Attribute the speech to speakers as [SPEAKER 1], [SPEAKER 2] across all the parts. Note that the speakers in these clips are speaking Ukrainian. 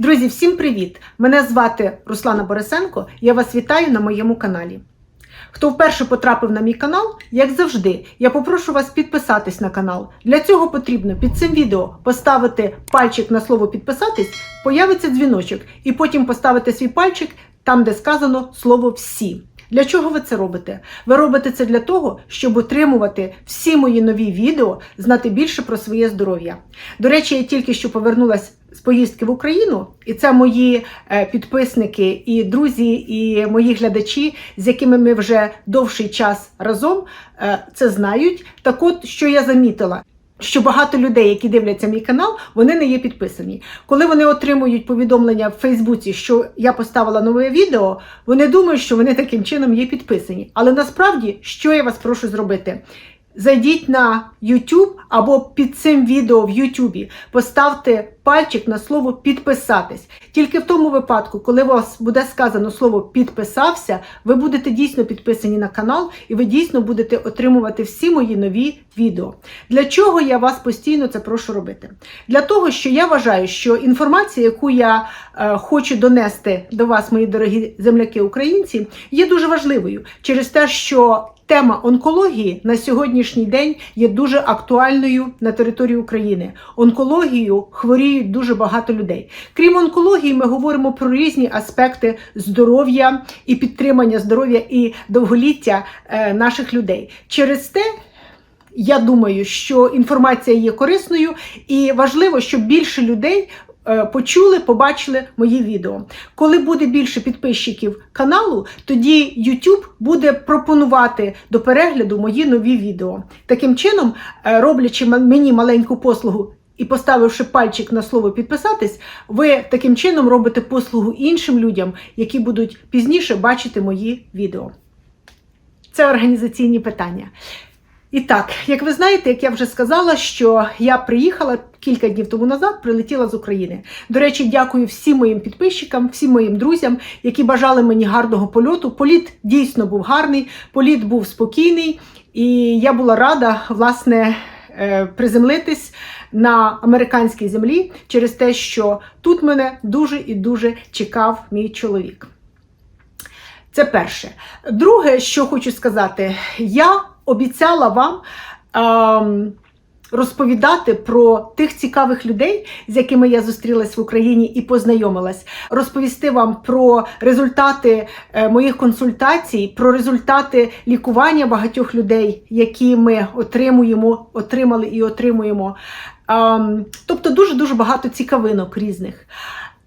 [SPEAKER 1] Друзі, всім привіт! Мене звати Руслана Борисенко. Я вас вітаю на моєму каналі. Хто вперше потрапив на мій канал, як завжди, я попрошу вас підписатись на канал. Для цього потрібно під цим відео поставити пальчик на слово підписатись, появиться дзвіночок, і потім поставити свій пальчик там, де сказано слово всі. Для чого ви це робите? Ви робите це для того, щоб отримувати всі мої нові відео, знати більше про своє здоров'я. До речі, я тільки що повернулася з поїздки в Україну, і це мої е, підписники і друзі, і мої глядачі, з якими ми вже довший час разом е, це знають. Так от, що я замітила. Що багато людей, які дивляться мій канал, вони не є підписані. Коли вони отримують повідомлення в Фейсбуці, що я поставила нове відео, вони думають, що вони таким чином є підписані. Але насправді, що я вас прошу зробити? Зайдіть на YouTube або під цим відео в YouTube, поставте пальчик на слово підписатись. Тільки в тому випадку, коли вас буде сказано слово підписався, ви будете дійсно підписані на канал і ви дійсно будете отримувати всі мої нові відео. Для чого я вас постійно це прошу робити? Для того, що я вважаю, що інформація, яку я е, хочу донести до вас, мої дорогі земляки-українці, є дуже важливою через те, що Тема онкології на сьогоднішній день є дуже актуальною на території України. Онкологією хворіють дуже багато людей. Крім онкології, ми говоримо про різні аспекти здоров'я і підтримання здоров'я і довголіття е, наших людей. Через те. Я думаю, що інформація є корисною і важливо, щоб більше людей почули, побачили мої відео. Коли буде більше підписчиків каналу, тоді YouTube буде пропонувати до перегляду мої нові відео. Таким чином, е, роблячи мені маленьку послугу. І поставивши пальчик на слово підписатись, ви таким чином робите послугу іншим людям, які будуть пізніше бачити мої відео. Це організаційні питання. І так, як ви знаєте, як я вже сказала, що я приїхала кілька днів тому назад, прилетіла з України. До речі, дякую всім моїм підписчикам, всім моїм друзям, які бажали мені гарного польоту. Політ дійсно був гарний, політ був спокійний, і я була рада, власне, е, приземлитись на американській землі через те, що тут мене дуже і дуже чекав мій чоловік. Це перше. Друге, що хочу сказати, я обіцяла вам ем, розповідати про тих цікавих людей, з якими я зустрілась в Україні і познайомилась, розповісти вам про результати е, моїх консультацій, про результати лікування багатьох людей, які ми отримуємо, отримали і отримуємо. Ем, тобто дуже дуже багато цікавинок різних.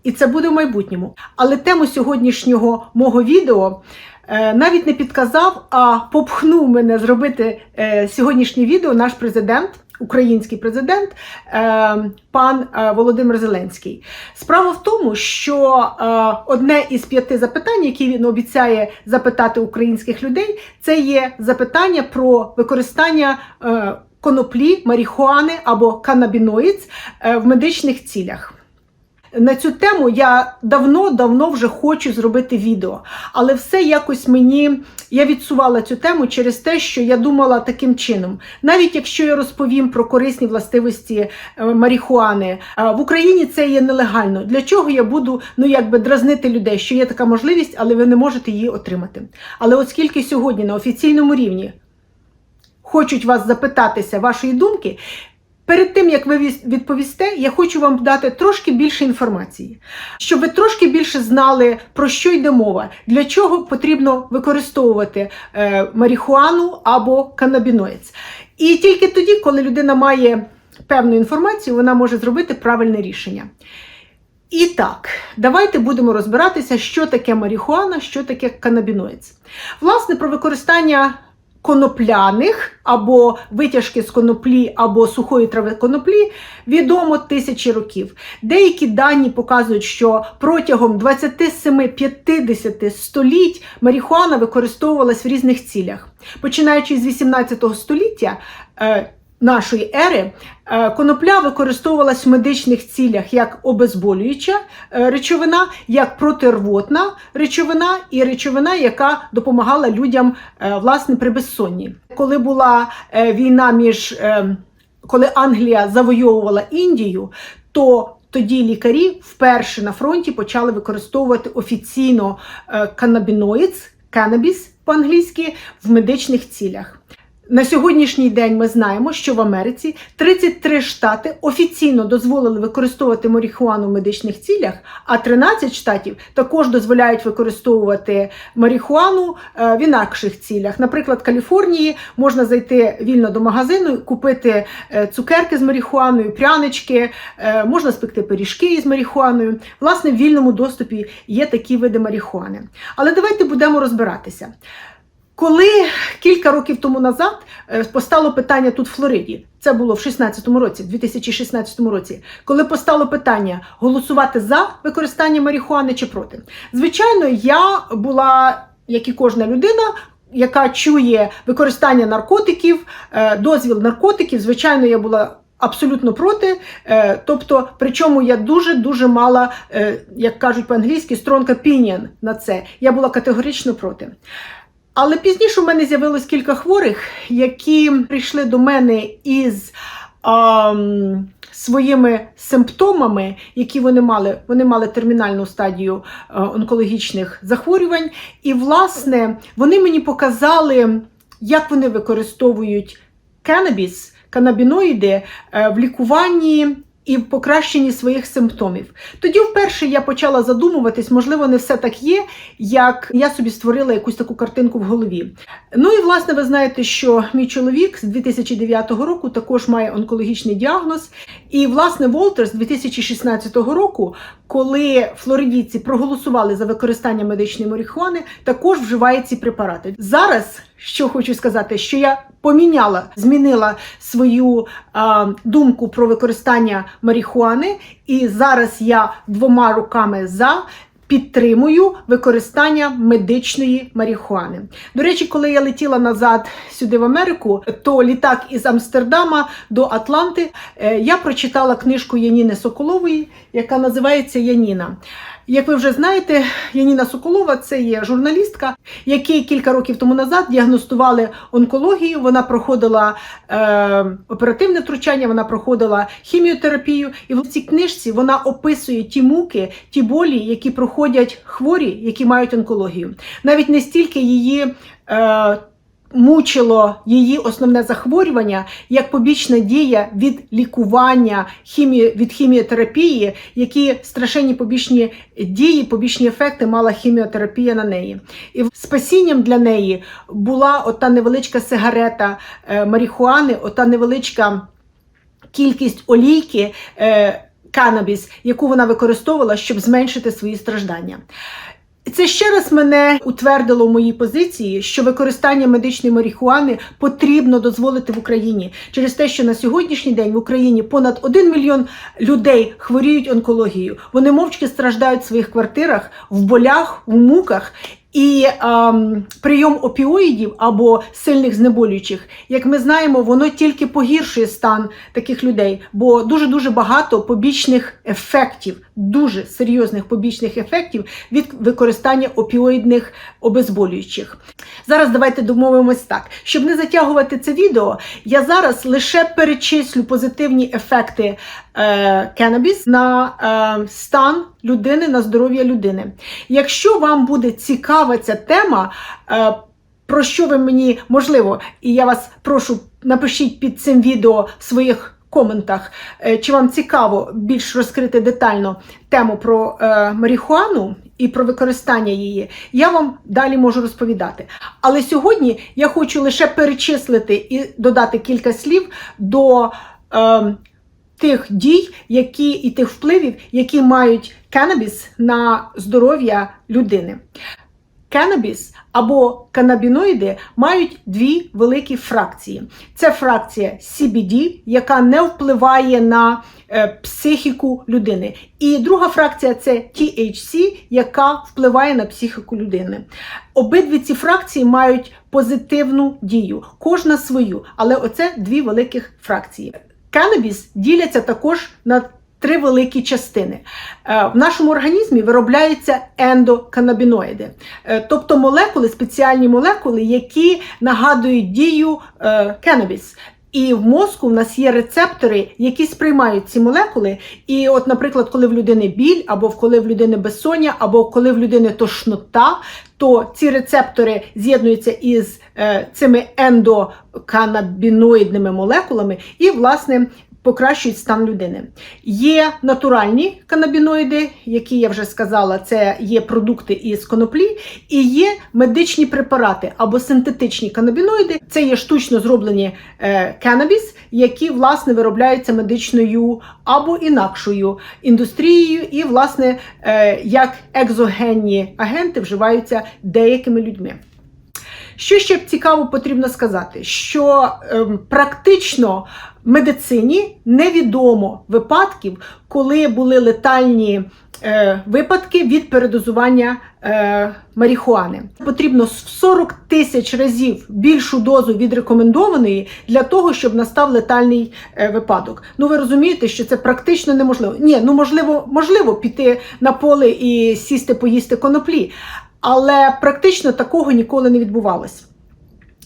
[SPEAKER 1] І це буде в майбутньому. Але тему сьогоднішнього мого відео е, навіть не підказав, а попхнув мене зробити е, сьогоднішнє відео наш президент. Український президент е, пан Володимир Зеленський. Справа в тому, що одне із п'яти запитань, які він обіцяє запитати українських людей, це є запитання про використання коноплі, марихуани або канабіноїдс в медичних цілях. На цю тему я давно-давно вже хочу зробити відео, але все якось мені я відсувала цю тему через те, що я думала таким чином. Навіть якщо я розповім про корисні властивості е, марихуани, е, в Україні це є нелегально. Для чого я буду ну якби дразнити людей, що є така можливість, але ви не можете її отримати. Але оскільки сьогодні на офіційному рівні хочуть вас запитатися вашої думки. Перед тим, як ви відповісте, я хочу вам дати трошки більше інформації, щоб ви трошки більше знали, про що йде мова, для чого потрібно використовувати е, марихуану або канабіноїд. І тільки тоді, коли людина має певну інформацію, вона може зробити правильне рішення. І так, давайте будемо розбиратися, що таке марихуана, що таке канабіноїд. Власне, про використання конопляних або витяжки з коноплі, або сухої трави коноплі відомо тисячі років. Деякі дані показують, що протягом 27-50 століть марихуана використовувалась в різних цілях. Починаючи з 18 століття. Нашої ери е, конопля використовувалась в медичних цілях як обезболююча е, речовина, як протирвотна речовина і речовина, яка допомагала людям е, власне при безсонні. Коли була війна між коли Англія завойовувала Індію, то тоді лікарі вперше на фронті почали використовувати офіційно канабіноїд, канабіс по-англійськи в медичних цілях. На сьогоднішній день ми знаємо, що в Америці 33 штати офіційно дозволили використовувати марихуану в медичних цілях, а 13 штатів також дозволяють використовувати марихуану е, в інакших цілях. Наприклад, в Каліфорнії можна зайти вільно до магазину, купити е, цукерки з марихуаною, прянички, е, можна спекти пиріжки із марихуаною. Власне, в вільному доступі є такі види марихуани. Але давайте будемо розбиратися. Коли кілька років тому назад е, постало питання тут в Флориді, це було в 16-му році, 2016 році, коли постало питання голосувати за використання марихуани чи проти. Звичайно, я була, як і кожна людина, яка чує використання наркотиків, е, дозвіл наркотиків, звичайно, я була. Абсолютно проти, Е, тобто, причому я дуже дуже мала, як кажуть по-англійськи, strong opinion на це. Я була категорично проти. Але пізніше у мене з'явилось кілька хворих, які прийшли до мене із ам, своїми симптомами, які вони мали. Вони мали термінальну стадію е, онкологічних захворювань. І, власне, вони мені показали, як вони використовують канабіс, канабіноїди е, в лікуванні. І в покращенні своїх симптомів. Тоді вперше я почала задумуватись, можливо, не все так є, як я собі створила якусь таку картинку в голові. Ну і власне, ви знаєте, що мій чоловік з 2009 року також має онкологічний діагноз. І власне Волтер з 2016 року, коли флоридійці проголосували за використання медичної марихуани, також вживає ці препарати. Зараз що хочу сказати, що я поміняла, змінила свою а, думку про використання марихуани, і зараз я двома руками за. Підтримую використання медичної марихуани. До речі, коли я летіла назад сюди в Америку, то літак із Амстердама до Атланти е, я прочитала книжку Яніни Соколової, яка називається Яніна. Як ви вже знаєте, Яніна Соколова це є журналістка, якій кілька років тому назад діагностували онкологію. Вона проходила е, оперативне втручання, вона проходила хіміотерапію. І в цій книжці вона описує ті муки, ті болі, які проходять хворі, які мають онкологію. Навіть не стільки її. Е, мучило її основне захворювання як побічна дія від лікування хімії, від хіміотерапії, які страшенні побічні дії, побічні ефекти мала хіміотерапія на неї. І спасінням для неї була ота невеличка сигарета е, марихуани, ота невеличка кількість олійки. Е, Канабіс, яку вона використовувала, щоб зменшити свої страждання. Це ще раз мене утвердило в моїй позиції, що використання медичної марихуани потрібно дозволити в Україні через те, що на сьогоднішній день в Україні понад 1 мільйон людей хворіють онкологією. Вони мовчки страждають в своїх квартирах, в болях, в муках. І ем, прийом опіоїдів або сильних знеболюючих, як ми знаємо, воно тільки погіршує стан таких людей, бо дуже дуже багато побічних ефектів, дуже серйозних побічних ефектів від використання опіоїдних обезболюючих. Зараз давайте домовимось так, щоб не затягувати це відео. Я зараз лише перечислю позитивні ефекти канабіс на е, стан людини, на здоров'я людини. Якщо вам буде цікава ця тема, е, про що ви мені можливо, і я вас прошу, напишіть під цим відео в своїх коментах, е, чи вам цікаво більш розкрити детально тему про е, марихуану і про використання її, я вам далі можу розповідати. Але сьогодні я хочу лише перечислити і додати кілька слів до. Е, Тих дій, які і тих впливів, які мають канабіс на здоров'я людини. Канабіс або канабіноїди мають дві великі фракції. Це фракція CBD, яка не впливає на е, психіку людини. І друга фракція це THC, яка впливає на психіку людини. Обидві ці фракції мають позитивну дію, кожна свою, але оце дві великих фракції. Канабіс діляться також на три великі частини. Е, В нашому організмі виробляються ендоканабіноїди, Е, тобто молекули, спеціальні молекули, які нагадують дію е, канабіс. І в мозку в нас є рецептори, які сприймають ці молекули. І, от, наприклад, коли в людини біль, або коли в людини безсоння, або коли в людини тошнота, то ці рецептори з'єднуються із е, цими ендоканабіноїдними молекулами і, власне, покращують стан людини. Є натуральні канабіноїди, які я вже сказала, це є продукти із коноплі, і є медичні препарати або синтетичні канабіноїди. Це є штучно зроблені е, канабіс, які власне виробляються медичною або інакшою індустрією, і, власне, е, як екзогенні агенти вживаються деякими людьми. Що ще цікаво потрібно сказати, що ем, практично медицині невідомо випадків, коли були летальні е, випадки від передозування е, марихуани. Потрібно в 40 тисяч разів більшу дозу від рекомендованої для того, щоб настав летальний е, випадок. Ну ви розумієте, що це практично неможливо. Ні, ну можливо, можливо піти на поле і сісти, поїсти коноплі. Але практично такого ніколи не відбувалось.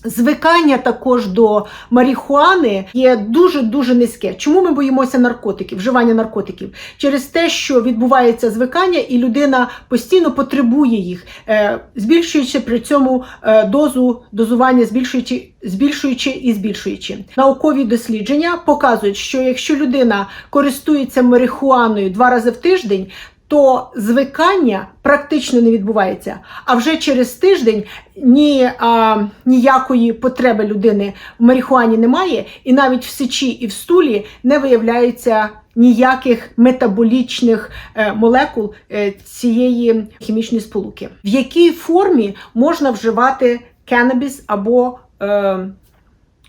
[SPEAKER 1] Звикання також до марихуани є дуже-дуже низьке. Чому ми боїмося наркотиків, вживання наркотиків? Через те, що відбувається звикання, і людина постійно потребує їх, е, збільшуючи при цьому е, дозу дозування, збільшуючи, збільшуючи і збільшуючи. Наукові дослідження показують, що якщо людина користується марихуаною два рази в тиждень, то звикання практично не відбувається. А вже через тиждень ні, а, ніякої потреби людини в марихуані немає, і навіть в сечі і в стулі не виявляється ніяких метаболічних е, молекул е, цієї хімічної сполуки. В якій формі можна вживати канабіс або е,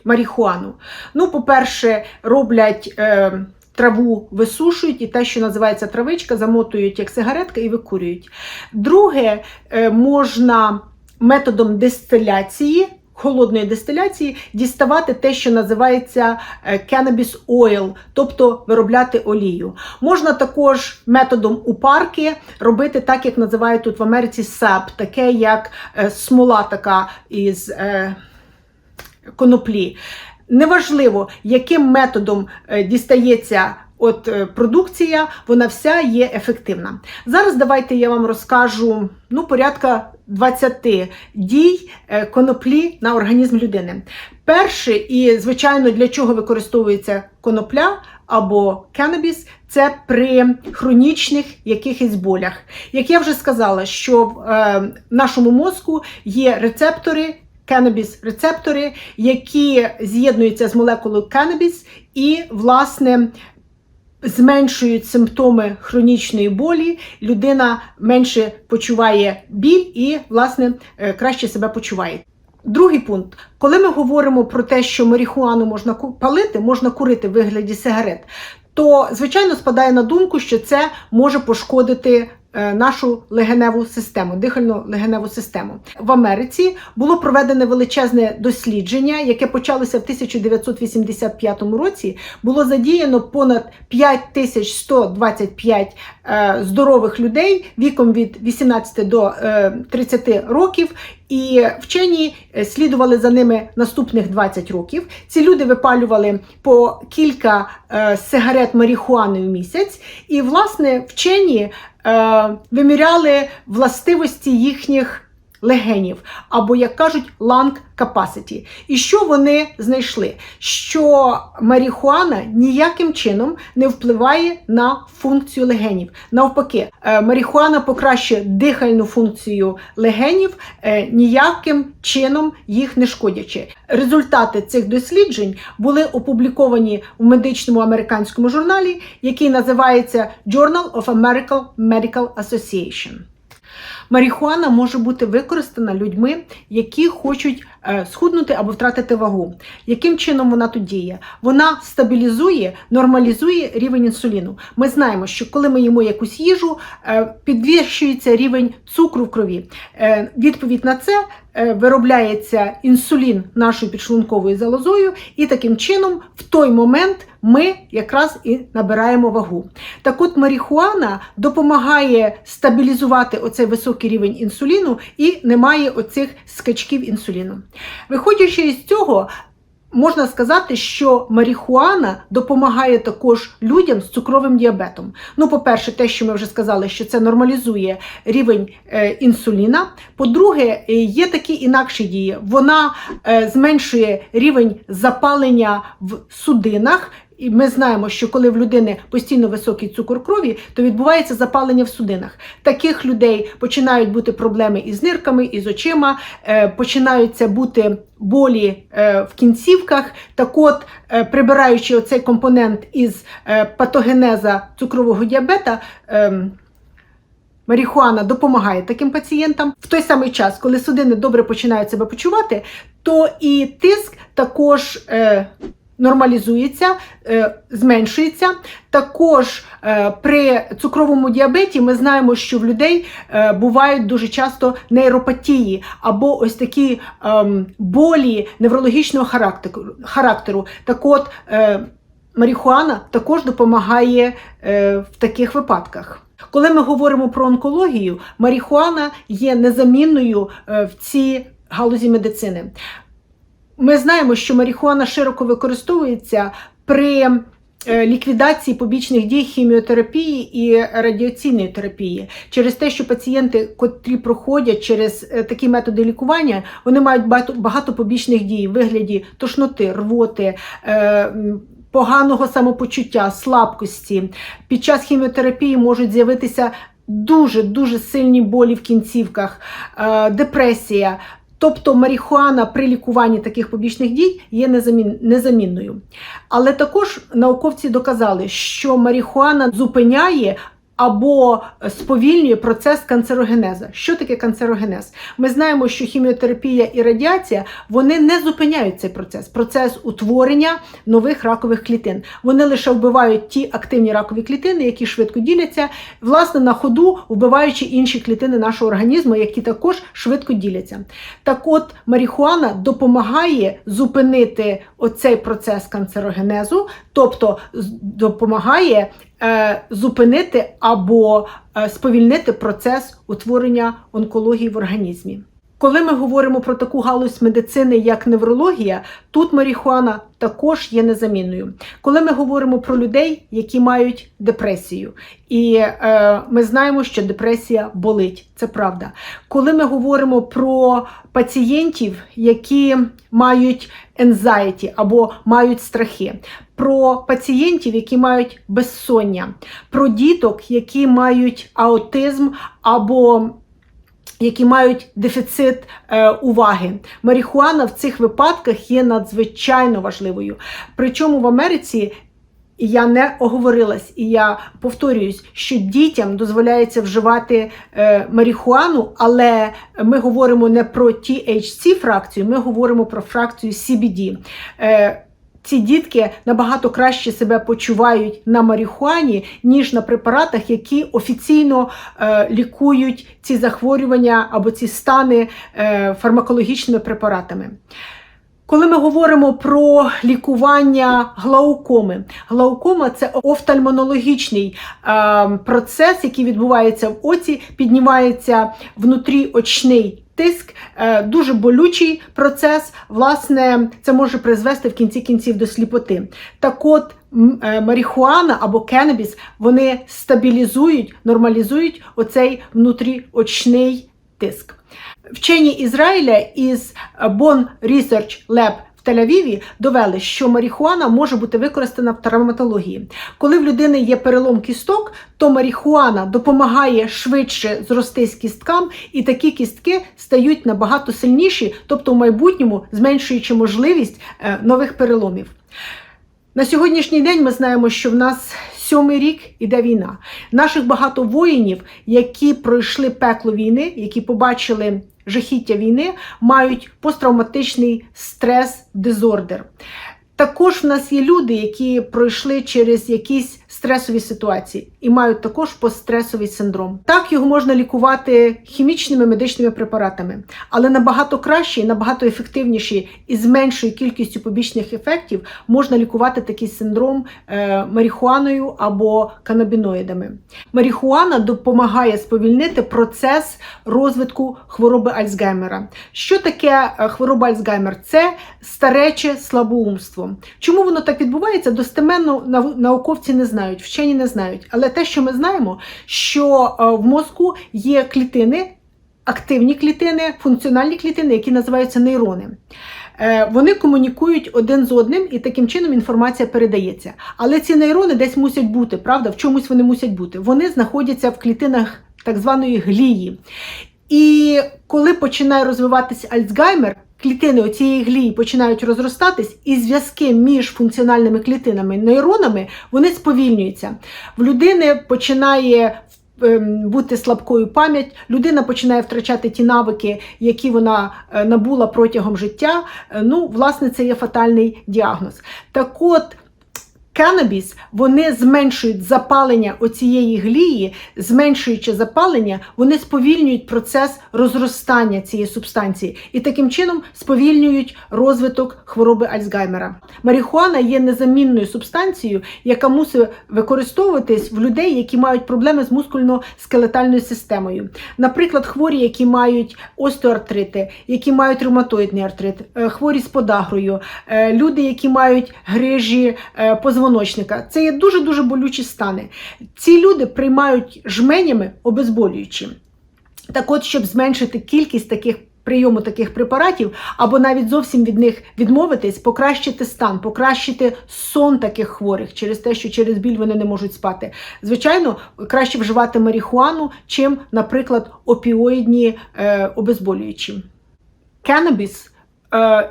[SPEAKER 1] марихуану? Ну, по-перше, роблять. Е, траву висушують і те, що називається травичка, замотують як сигаретка і викурюють. Друге, е, можна методом дистиляції. Холодної дистиляції діставати те, що називається е, cannabis oil, тобто виробляти олію. Можна також методом упарки робити так, як називають тут в Америці сап, таке як е, смола така із коноплі. Неважливо, яким методом е, дістається от е, продукція, вона вся є ефективна. Зараз давайте я вам розкажу ну, порядка 20 дій е, коноплі на організм людини. Перше, і, звичайно, для чого використовується конопля або канабіс, це при хронічних якихось болях. Як я вже сказала, що в нашому мозку є рецептори канабіс рецептори, які з'єднуються з молекулою канабіс і, власне, зменшують симптоми хронічної болі, людина менше почуває біль і, власне, е, краще себе почуває. Другий пункт, коли ми говоримо про те, що марихуану можна палити, можна курити в вигляді сигарет, то звичайно спадає на думку, що це може пошкодити нашу легеневу систему, дихальну легеневу систему. В Америці було проведене величезне дослідження, яке почалося в 1985 році. Було задіяно понад 5125 е, здорових людей віком від 18 до 30 е, років. І вчені слідували за ними наступних 20 років. Ці люди випалювали по кілька сигарет марихуани в місяць, і, власне, вчені е, виміряли властивості їхніх легенів, або, як кажуть, lung capacity. І що вони знайшли? Що марихуана ніяким чином не впливає на функцію легенів. Навпаки, е, марихуана покращує дихальну функцію легенів, е, ніяким чином їх не шкодячи. Результати цих досліджень були опубліковані в медичному американському журналі, який називається Journal of American Medical Association. Марихуана може бути використана людьми, які хочуть е, схуднути або втратити вагу. Яким чином вона тут діє? Вона стабілізує, нормалізує рівень інсуліну. Ми знаємо, що коли ми їмо якусь їжу, е, підвищується рівень цукру в крові. Е, відповідь на це виробляється інсулін нашою підшлунковою залозою, і таким чином в той момент ми якраз і набираємо вагу. Так от марихуана допомагає стабілізувати оцей високий рівень інсуліну і немає оцих скачків інсуліну. Виходячи із цього, можна сказати, що марихуана допомагає також людям з цукровим діабетом. Ну, по-перше, те, що ми вже сказали, що це нормалізує рівень е, інсуліна. По-друге, е, є такі інакші дії. Вона е, зменшує рівень запалення в судинах. І ми знаємо, що коли в людини постійно високий цукор крові, то відбувається запалення в судинах. Таких людей починають бути проблеми із нирками, із очима, е, починаються бути болі е, в кінцівках. Так от, е, прибираючи оцей компонент із патогенеза цукрового діабета. ем, Марихуана допомагає таким пацієнтам. В той самий час, коли судини добре починають себе почувати, то і тиск також нормалізується, е, зменшується. Також е, при цукровому діабеті ми знаємо, що в людей е, бувають дуже часто нейропатії або ось такі ем, болі неврологічного характеру. Так от, марихуана також допомагає в таких випадках. Коли ми говоримо про онкологію, марихуана є незамінною в цій галузі медицини. Ми знаємо, що марихуана широко використовується при е, ліквідації побічних дій хіміотерапії і радіаційної терапії через те, що пацієнти, котрі проходять через е, такі методи лікування, вони мають багато, багато побічних дій в вигляді тошноти, рвоти. е, Поганого самопочуття, слабкості. Під час хіміотерапії можуть з'явитися дуже дуже сильні болі в кінцівках, депресія. Тобто марихуана при лікуванні таких побічних дій є незамінною. Але також науковці доказали, що марихуана зупиняє або сповільнює процес канцерогенеза. Що таке канцерогенез? Ми знаємо, що хіміотерапія і радіація вони не зупиняють цей процес, процес утворення нових ракових клітин. Вони лише вбивають ті активні ракові клітини, які швидко діляться, власне, на ходу вбиваючи інші клітини нашого організму, які також швидко діляться. Так от марихуана допомагає зупинити оцей процес канцерогенезу, тобто допомагає е, зупинити або е, сповільнити процес утворення онкології в організмі. Коли ми говоримо про таку галузь медицини, як неврологія, тут марихуана також є незамінною. Коли ми говоримо про людей, які мають депресію, і е, ми знаємо, що депресія болить, це правда. Коли ми говоримо про пацієнтів, які мають anxiety або мають страхи, про пацієнтів, які мають безсоння, про діток, які мають аутизм або які мають дефіцит е, уваги. Марихуана в цих випадках є надзвичайно важливою. Причому в Америці. Я не оговорилась, і я повторююсь, що дітям дозволяється вживати е, марихуану, але ми говоримо не про THC фракцію, ми говоримо про фракцію CBD. Е, ці дітки набагато краще себе почувають на марихуані, ніж на препаратах, які офіційно е, лікують ці захворювання або ці стани е, фармакологічними препаратами. Коли ми говоримо про лікування глаукоми, глаукома це офтальмонологічний е, процес, який відбувається в оці, піднімається внутріочний тиск, е, дуже болючий процес. Власне, це може призвести в кінці кінців до сліпоти. Так от е, марихуана або кеннабіс, вони стабілізують, нормалізують оцей внутріочний тиск. Вчені Ізраїля із Bon Research Lab в Тель-Авіві довели, що марихуана може бути використана в травматології. Коли в людини є перелом кісток, то марихуана допомагає швидше зрости з кісткам, і такі кістки стають набагато сильніші, тобто в майбутньому зменшуючи можливість е, нових переломів. На сьогоднішній день ми знаємо, що в нас сьомий рік іде війна. Наших багато воїнів, які пройшли пекло війни, які побачили жахіття війни, мають посттравматичний стрес дизордер. Також в нас є люди, які пройшли через якісь стресові ситуації і мають також постстресовий синдром. Так його можна лікувати хімічними медичними препаратами, але набагато краще набагато ефективніше і з меншою кількістю побічних ефектів можна лікувати такий синдром е, марихуаною або канабіноїдами. Марихуана допомагає сповільнити процес розвитку хвороби Альцгеймера. Що таке е, хвороба Альцгеймер? Це старече слабоумство. Чому воно так відбувається? Достеменно науковці не знають, вчені не знають. Але те, що ми знаємо, що е, в мозку є клітини, активні клітини, функціональні клітини, які називаються нейрони. Е, Вони комунікують один з одним, і таким чином інформація передається. Але ці нейрони десь мусять бути, правда? В чомусь вони мусять бути. Вони знаходяться в клітинах так званої глії. І коли починає розвиватися Альцгеймер, клітини оцієї глії починають розростатись, і зв'язки між функціональними клітинами і нейронами вони сповільнюються. В людини починає ем, бути слабкою пам'ять, людина починає втрачати ті навики, які вона е, набула протягом життя. Е, Ну, власне, це є фатальний діагноз. Так от. Канабіс вони зменшують запалення оцієї глії, зменшуючи запалення, вони сповільнюють процес розростання цієї субстанції і таким чином сповільнюють розвиток хвороби Альцгеймера. Марихуана є незамінною субстанцією, яка мусить використовуватись в людей, які мають проблеми з мускульно-скелетальною системою. Наприклад, хворі, які мають остеоартрити, які мають ревматоїдний артрит, е, хворі з подагрою, е, люди, які мають грижі е, позвоночника. Це є дуже дуже болючі стани. Ці люди приймають жменями обезболюючі. Так от, щоб зменшити кількість таких прийому таких препаратів, або навіть зовсім від них відмовитись, покращити стан, покращити сон таких хворих через те, що через біль вони не можуть спати. Звичайно, краще вживати марихуану, чим, наприклад, опіоїдні е, обезболюючі. Канабіс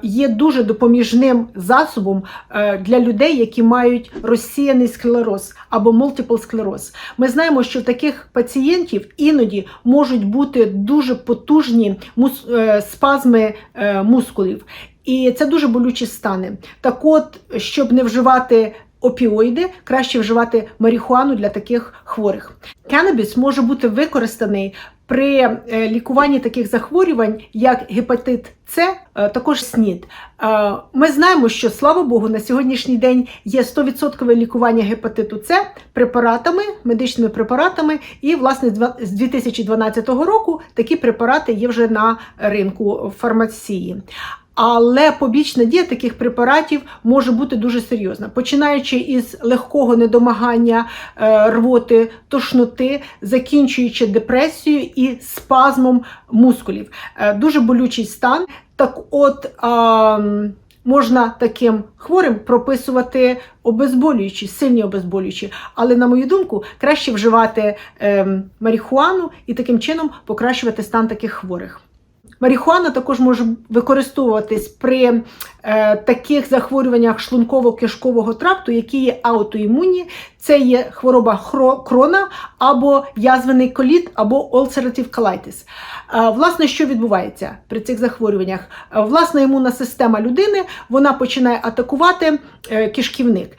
[SPEAKER 1] є дуже допоміжним засобом е, для людей, які мають розсіяний склероз або multiple склероз. Ми знаємо, що в таких пацієнтів іноді можуть бути дуже потужні е, спазми е, мускулів. І це дуже болючі стани. Так от, щоб не вживати опіоїди, краще вживати марихуану для таких хворих. Канабіс може бути використаний при е, лікуванні таких захворювань, як гепатит С, е, також СНІД. Е, Ми знаємо, що слава Богу, на сьогоднішній день є 100% лікування гепатиту С препаратами, медичними препаратами, і власне з два- з 2012 року такі препарати є вже на ринку фармації. Але побічна дія таких препаратів може бути дуже серйозна, починаючи із легкого недомагання е, рвоти, тошноти, закінчуючи депресією і спазмом мускулів. Е, дуже болючий стан. Так от можна таким хворим прописувати обезболюючі, сильні обезболюючі. Але, на мою думку, краще вживати ем, марихуану і таким чином покращувати стан таких хворих. Марихуана також може використовуватись при е, таких захворюваннях шлунково-кишкового тракту, які є аутоімунні. Це є хвороба крона або язвений коліт, або ulcerative colitis. Е, власне, що відбувається при цих захворюваннях? Е, власна імунна система людини вона починає атакувати е, кишківник.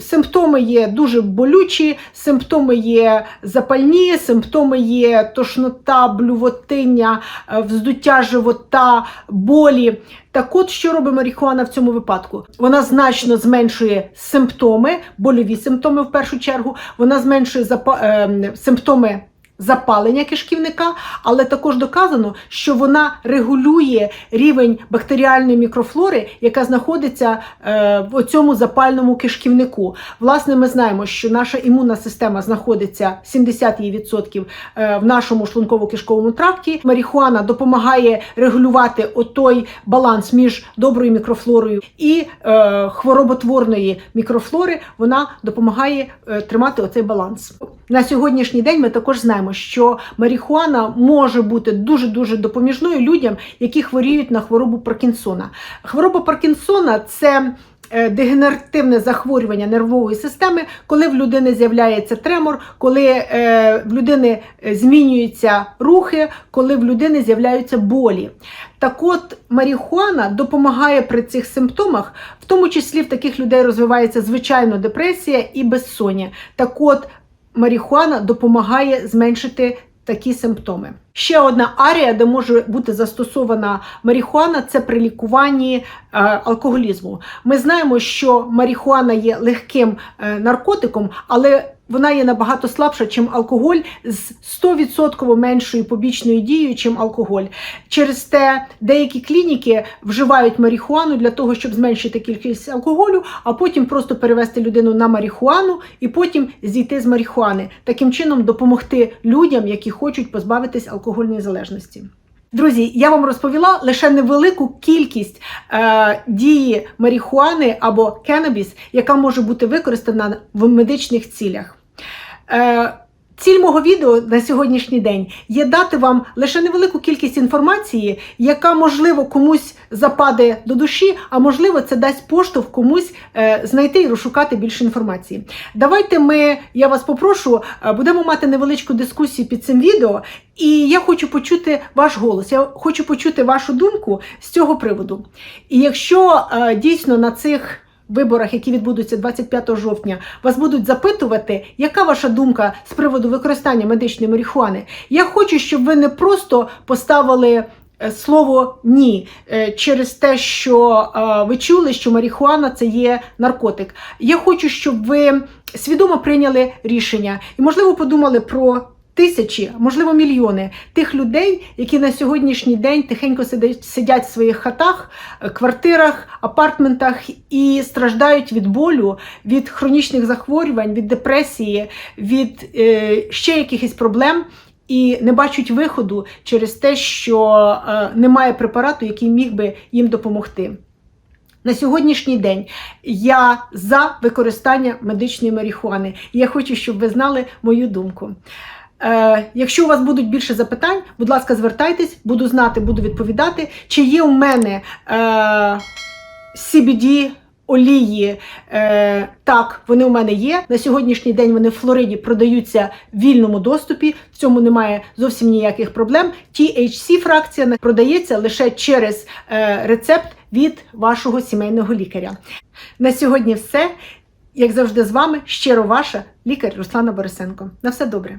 [SPEAKER 1] Симптоми є дуже болючі, симптоми є запальні, симптоми є тошнота, блювотиння, вздуття живота, болі. Так от, що робить марихуана в цьому випадку? Вона значно зменшує симптоми, больові симптоми в першу чергу, вона зменшує запа- е, симптоми запалення кишківника, але також доказано, що вона регулює рівень бактеріальної мікрофлори, яка знаходиться е, в цьому запальному кишківнику. Власне, ми знаємо, що наша імунна система знаходиться 70% е, в нашому шлунково-кишковому тракті. Марихуана допомагає регулювати отой баланс між доброю мікрофлорою і е, хвороботворної мікрофлори. Вона допомагає е, тримати оцей баланс. На сьогоднішній день ми також знаємо, що марихуана може бути дуже дуже допоміжною людям, які хворіють на хворобу Паркінсона. Хвороба Паркінсона це е, дегенеративне захворювання нервової системи, коли в людини з'являється тремор, коли е, в людини е, змінюються рухи, коли в людини з'являються болі. Так от марихуана допомагає при цих симптомах, в тому числі в таких людей розвивається звичайно депресія і безсоння. Так от марихуана допомагає зменшити такі симптоми. Ще одна арія, де може бути застосована марихуана, це при лікуванні е, алкоголізму. Ми знаємо, що марихуана є легким е, наркотиком, але вона є набагато слабша, ніж алкоголь, з 100% меншою побічною дією, ніж алкоголь. Через те деякі клініки вживають марихуану для того, щоб зменшити кількість алкоголю, а потім просто перевести людину на марихуану і потім зійти з марихуани. Таким чином допомогти людям, які хочуть позбавитись алкогольної залежності. Друзі, я вам розповіла лише невелику кількість е, дії марихуани або кенабіс, яка може бути використана в медичних цілях. Е, Ціль мого відео на сьогоднішній день є дати вам лише невелику кількість інформації, яка, можливо, комусь западе до душі, а можливо, це дасть поштовх комусь е, знайти і розшукати більше інформації. Давайте ми, я вас попрошу, е, будемо мати невеличку дискусію під цим відео, і я хочу почути ваш голос. Я хочу почути вашу думку з цього приводу. І якщо е, дійсно на цих виборах, які відбудуться 25 жовтня, вас будуть запитувати, яка ваша думка з приводу використання медичної марихуани. Я хочу, щоб ви не просто поставили. е, Слово ні е, через те, що е, ви чули, що марихуана це є наркотик. Я хочу, щоб ви свідомо прийняли рішення і, можливо, подумали про тисячі, можливо, мільйони тих людей, які на сьогоднішній день тихенько сидять, в своїх хатах, е, квартирах, апартментах і страждають від болю, від хронічних захворювань, від депресії, від е, ще якихось проблем. І не бачать виходу через те, що е, немає препарату, який міг би їм допомогти. На сьогоднішній день я за використання медичної марихуани. Я хочу, щоб ви знали мою думку. Е, якщо у вас будуть більше запитань, будь ласка, звертайтесь, буду знати, буду відповідати. Чи є у мене е, CBD олії? Е, так, вони у мене є. На сьогоднішній день вони в Флориді продаються в вільному доступі. В цьому немає зовсім ніяких проблем. THC фракція продається лише через е, рецепт від вашого сімейного лікаря. На сьогодні все. Як завжди, з вами щиро ваша лікар Руслана Борисенко. На все добре.